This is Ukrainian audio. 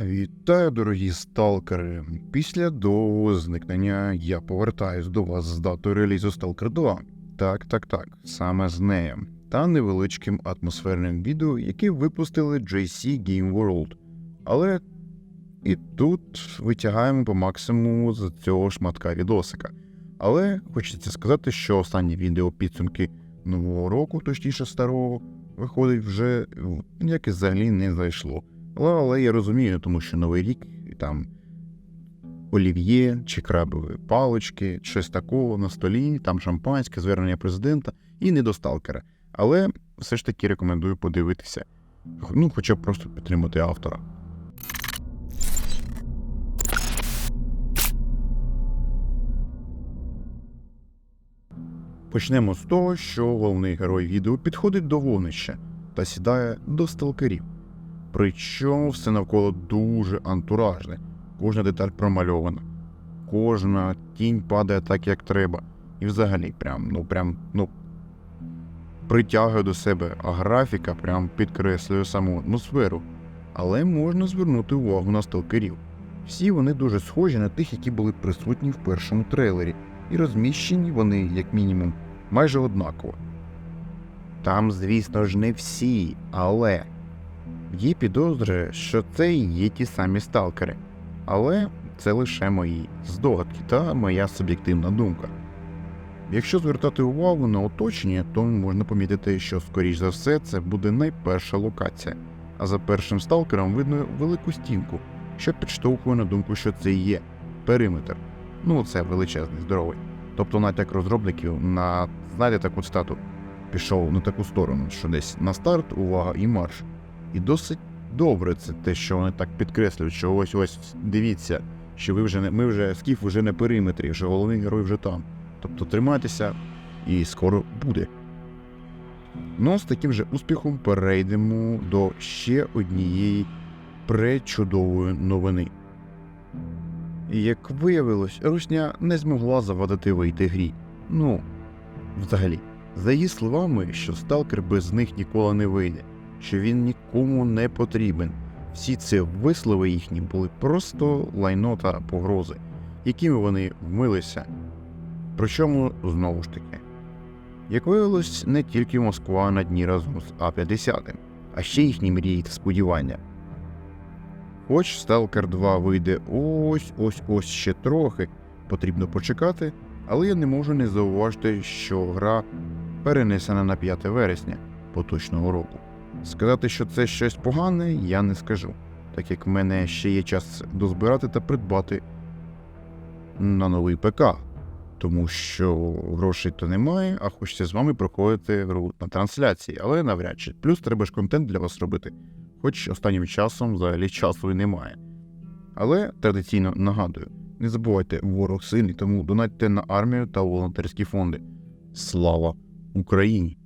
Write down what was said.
Вітаю, дорогі сталкери. Після довгого зникнення я повертаюсь до вас з датою релізу Stalker 2. Так, так, так, саме з нею. Та невеличким атмосферним відео, яке випустили JC Game World. Але і тут витягаємо по максимуму з цього шматка відосика. Але хочеться сказати, що останнє відео підсумки нового року, точніше старого, виходить вже як і взагалі не зайшло. Але, я розумію, тому що новий рік там олів'є чи крабові палички, щось такого на столі, там шампанське, звернення президента і не до сталкера. Але все ж таки рекомендую подивитися. Ну, хоча б просто підтримати автора. Почнемо з того, що головний герой відео підходить до вогнища та сідає до сталкерів. Причому все навколо дуже антуражне, кожна деталь промальована, кожна тінь падає так, як треба. І взагалі, прям, ну прям, ну притягує до себе, а графіка прям підкреслює саму атмосферу. Але можна звернути увагу на сталкерів. Всі вони дуже схожі на тих, які були присутні в першому трейлері, і розміщені вони, як мінімум, майже однаково. Там, звісно ж, не всі, але Є підозри, що це є ті самі сталкери, але це лише мої здогадки та моя суб'єктивна думка. Якщо звертати увагу на оточення, то можна помітити, що, скоріш за все, це буде найперша локація, а за першим сталкером видно велику стінку, що підштовхує на думку, що це є периметр. Ну, це величезний, здоровий. Тобто натяк розробників на, знаєте, таку стату пішов на таку сторону, що десь на старт, увага і марш. І досить добре це те, що вони так підкреслюють, що ось ось дивіться, що ви вже не ми вже скіф вже не периметрі, що головний герой вже там. Тобто тримайтеся і скоро буде. Ну, з таким же успіхом перейдемо до ще однієї пречудової новини. Як виявилось, Русня не змогла завадити вийти грі. Ну, взагалі, за її словами, що сталкер без них ніколи не вийде що він нікому не потрібен. Всі ці вислови їхні були просто лайно та погрози, якими вони вмилися. Причому знову ж таки. Як виявилось, не тільки Москва на дні разом з А-50, а ще їхні мрії та сподівання. Хоч Stalker 2 вийде ось ось ось ще трохи, потрібно почекати, але я не можу не зауважити, що гра перенесена на 5 вересня поточного року. Сказати, що це щось погане, я не скажу, так як в мене ще є час дозбирати та придбати на новий ПК, тому що грошей то немає, а хочеться з вами проходити гру на трансляції, але навряд чи. Плюс треба ж контент для вас робити, хоч останнім часом взагалі часу і немає. Але традиційно нагадую: не забувайте, ворог сильний, тому донатьте на армію та волонтерські фонди. Слава Україні!